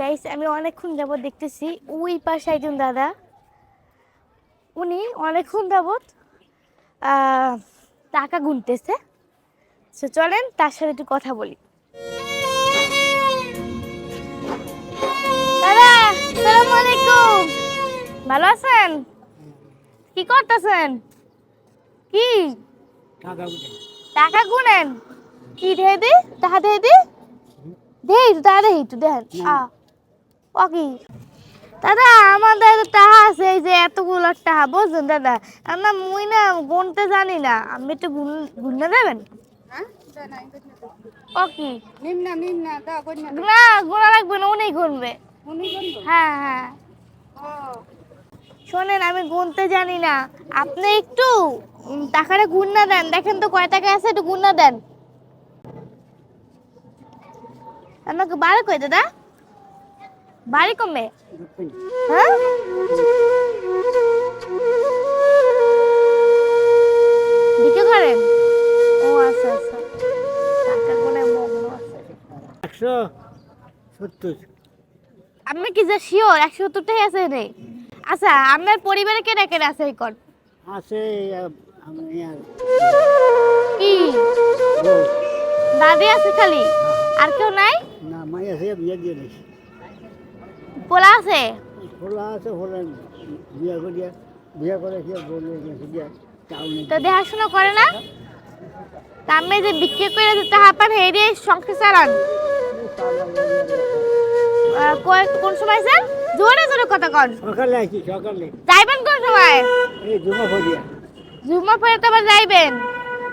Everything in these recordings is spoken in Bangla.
গাইস আমি অনেকক্ষণ যাবত দেখতেছি ওই পাশে একজন দাদা। উনি অনেকক্ষণ যাবত টাকা গুনতেছে। সো চলেন তার সাথে একটু কথা বলি। দাদা আসসালামু আলাইকুম। ভালো আছেন? কি করতেছেন? কি? টাকা গুনেন? কি দিয়ে দি? টাকা দিয়ে দি? দেই একটু টাকা দেই একটু দেন। আ ও দাদা আমাদের টাহা আছে এই যে এতগুলো টাহা বুঝছেন দাদা? আমরা মুই না গুনতে জানি না। আপনি একটু গুন- গুনতে দেবেন? ও কি নিম্না নিম্না দা কন্যা না গোনা লাগবে না উনি গুনবে। হ্যাঁ হ্যাঁ। ও। শোনেন আমি গুনতে জানি না। আপনি একটু উম, টাকাটা গুন্না দেন। দেখেন তো কয় টাকা আছে একটু গুন্না দেন। আমাকে বাড়ি কই দাদা? বাড়ি কমে? হ্যাঁ? বিক্রি করেন ও আচ্ছা আচ্ছা। মগ্ন আছে। একশো সত্তর। আপনি কি যে শিওর একশো সত্তরটাই আছে নেই আচ্ছা আপনার পরিবারে কেটে কেটে আছে এই কর? আছে আমি আর কি। দাদি আছে খালি? আর কেউ নাই? না মাই আছে বিয়ে দিয়ে দিস পোলা আছে? খোলা আছে বিয়ে করিয়া বিয়ে করে কি বলে তো দেখাশোনা করে না? তা আমি যে বিক্রি করে যে টাকা পান হেরে সংসার চালান। কয়- কোন সময় স্যার জোরে জোরে কথা কন। সকালে সকালে। যাইবেন কোন সময়? এই জমা ঝুমা পরে তো আবার যাইবেন।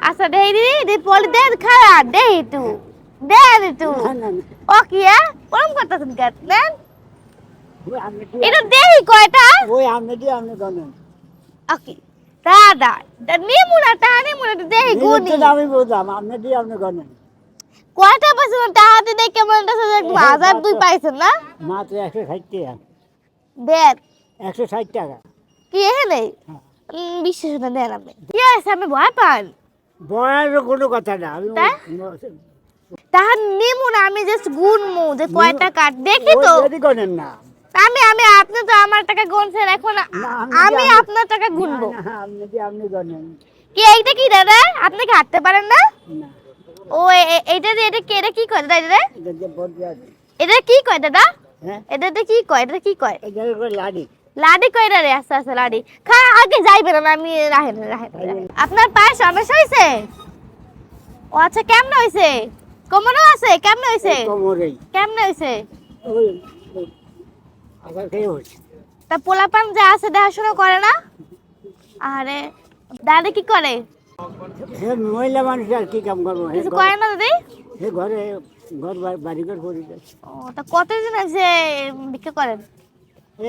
আচ্ছা দেই দিদি দি পলি দে খারা দেই তু দে তু। ও কি পরম করতেছেন কেন? আপনি দিয়ে- এটা দেই কয়টা? ওই আপনি দিয়ে আপনি জানেন ওকে দাদা তা নিমুনা তা নিমুনা দেই গুনি আমি বলতাম আপনি দিয়ে আপনি জানেন কয়টা পাইছেন টাকাতে দেখে কেমন হাজার দুই পাইছেন না? মাত্র একশো ষাট টাকা। দেন একশো ষাট টাকা। কি এখানে হ্যাঁ। বিশ্বাস না দেন আপনি। কি আছে আমি ভয় পান? বয়ার কোনো কথা না আমি তা? তাহার নিমু আমি জাস্ট গুনমু যে কয়টা কাট দেখি তো। যদি না। আমি আমি আপনি তো আমার টাকা গুনছেন এখন আমি আপনার টাকা গুনবো। আপনি দিয়ে আপনি জানেন কি এইটা কি দাদা? আপনি কি হাঁটতে পারেন না? ও এইটা দিয়ে এটা কি এটা কি কয় দাদা এটা কি কয় দাদা? হ্যাঁ? এটাতে কি কয় এটা কি কয়? করে লাড়ি। লাডি কইরা রে আস্তে আস্তে লাডি। খা আগে যাই যাইবে না আমি রাহেন রাহেন। আপনার পায়ে সমস্যা হয়েছে ও আচ্ছা কেমন হয়েছে কোমরও আছে? কেমনে হয়েছে কোমরেই। কেমনে হয়েছে ওই ওই আবার খেয়ে হচ্ছে তা পোলাপান যা আছে দেখাশোনা করে না? আরে দাদি কি করে? মহিলা মানুষ আর কি কাম করব? কিছু করে না দাদি? হে ঘরে ঘর বাড়ি ঘর করি ও তা কতদিন আছে বিক্রি করেন?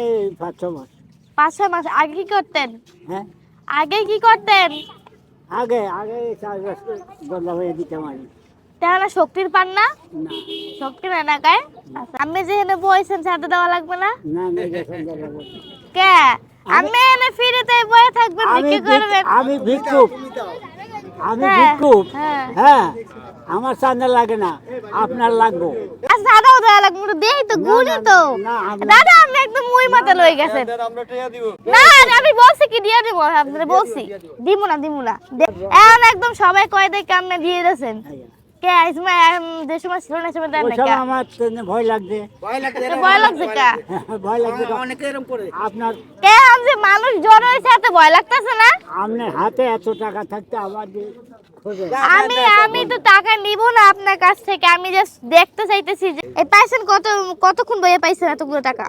এই পাঁচ ছ মাস। পাঁচ ছয় মাস। আগে কি করতেন? হ্যাঁ? আগে কি করতেন? আগে আগে চাষবাস বদলা হয়ে দিতাম আমি। তাহলে শক্তির পান না? না। শক্তি না না গায়ে? আচ্ছা, আমি যেখানে বইছেন সাথে দেওয়া লাগবে না? না না এটা সন্ধ্যা লাগবে। কে? আমি এনে ফিরেতে বয়ে থাকবেন বিক্রি করবেন আমি ভিক্ষুক আমি হ্যাঁ, ভিক্ষুক হ্যাঁ। হ্যাঁ আমার চাঁদা লাগে না আপনার লাগবো। দাদাও দেওয়া লাগবে দেই তো গুনি তো। দাদা আপনি একদম মুই মাথা লয়ে গেছেন। না আমি বলছি কি দিয়ে দিব আপনারা বলছি। দিব না দিব না। এখন একদম সবাই কয় দেখে আপনি দিয়ে দিয়েছেন। কে যে সময় ছিল না সময় দেন না কে? আমার ভয় লাগছে। ভয় লাগছে কে ভয় লাগছে। আপনার কে আমি যে মানুষ জ্বর হয়েছে এত ভয় লাগতেছে না? আপনার হাতে এত টাকা থাকতে আবার আমি আমি তো টাকা নিব না আপনার কাছ থেকে আমি জাস্ট দেখতে চাইতেছি যে এই পাইছেন কত কতক্ষণ বইয়ে পাইছেন এতগুলো টাকা?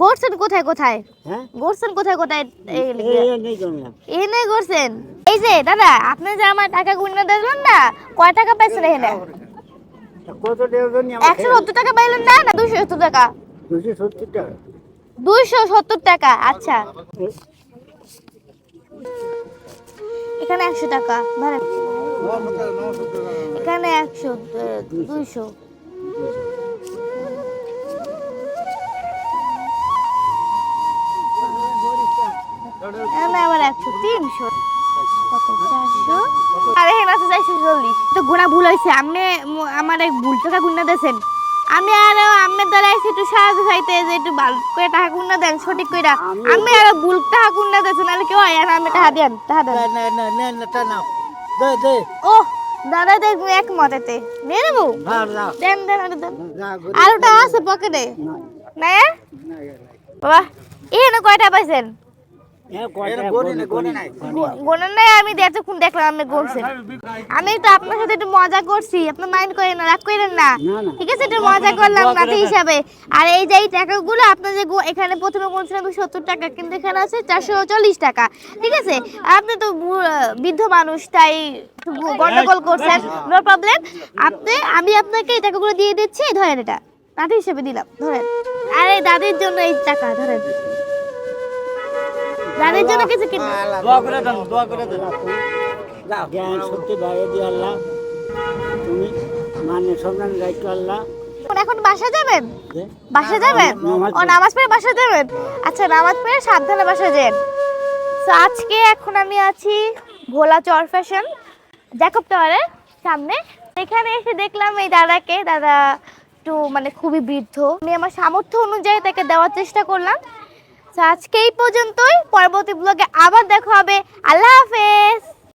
গড়ছেন কোথায় কোথায়? হ্যাঁ? গড়ছেন কোথায় কোথায়? এই গড়ছেন? এই যে দাদা আপনি যে আমার টাকা গুণনা দিলেন না কয় টাকা পাইছেন এখানে? একশো সত্তর টাকা পাইলেন না না দুশো সত্তর টাকা? দুশো সত্তর টাকা। দুইশো সত্তর টাকা আচ্ছা। এখানে একশো টাকা এখানে একশো, দুইশো। এখানে আবার একশো, তিনশো। আর এখানে আছে চারশো চল্লিশ। তো ঘোড়া ভুল হয়েছে। আপনি আমার এক ভুল টাকা গুণা দিয়েছেন। আমি আর আমি তো একটু সাহায্য চাইতে যে একটু ভালো করে টাকা কুন্না দেন সঠিক কইরা। আমি- আর ভুল টাকা কুন্না দেন নাহলে কি হয়? আর আমি টাকা দেন টাকা দেন। নে নে নে নে টা নাও। দে দে। ও দাদা দেখ একমত এতে নিয়ে নেব? দেন দেন আরে দেন। গরি আলুটা আছে পকেটে? না। না না বাবা এখানে কয়টা পাইছেন? নাই আমি এতক্ষণ দেখলাম আপনি আমি তো আপনার সাথে একটু মজা করছি আপনি মাইন্ড করেন না রাগ করেন না। ঠিক আছে একটু মজা করলাম নাতি হিসাবে। আর এই যে এই টাকাগুলো আপনার যে এখানে প্রথমে বলছিলাম সত্তর টাকা কিন্তু এখানে আছে চারশো চল্লিশ টাকা। ঠিক আছে? আপনি তো বৃদ্ধ মানুষ তাই গন্ডগোল করছেন নো প্রবলেম আপনি আমি আপনাকে এই টাকাগুলো দিয়ে দিচ্ছি ধরেন এটা। নাতি হিসেবে দিলাম ধরেন। আর এই দাদির জন্য এই টাকা ধরেন। দাদির জন্য কিছু কিনে দোয়া করে দেন দোয়া করে দেন। যাও। জ্ঞান শক্তি বাইরে দিয়ে আল্লাহ তুমি মানে দায়িত্ব আল্লাহ। এখন এখন বাসা যাবেন? বাসা যাবেন? নামাজ ও নামাজ পড়ে বাসা যাবেন? আচ্ছা নামাজ পড়ে সাবধানে বাসা যান। তো আজকে এখন আমি আছি ভোলা চর ফ্যাশন জ্যাকব টাওয়ারের সামনে। এখানে এসে দেখলাম এই দাদাকে। দাদা একটু মানে খুবই বৃদ্ধ। আমি আমার সামর্থ্য অনুযায়ী তাকে দেওয়ার চেষ্টা করলাম। তো আজকে এই পর্যন্তই। পরবর্তী ব্লগে আবার দেখা হবে। আল্লাহ হাফেজ।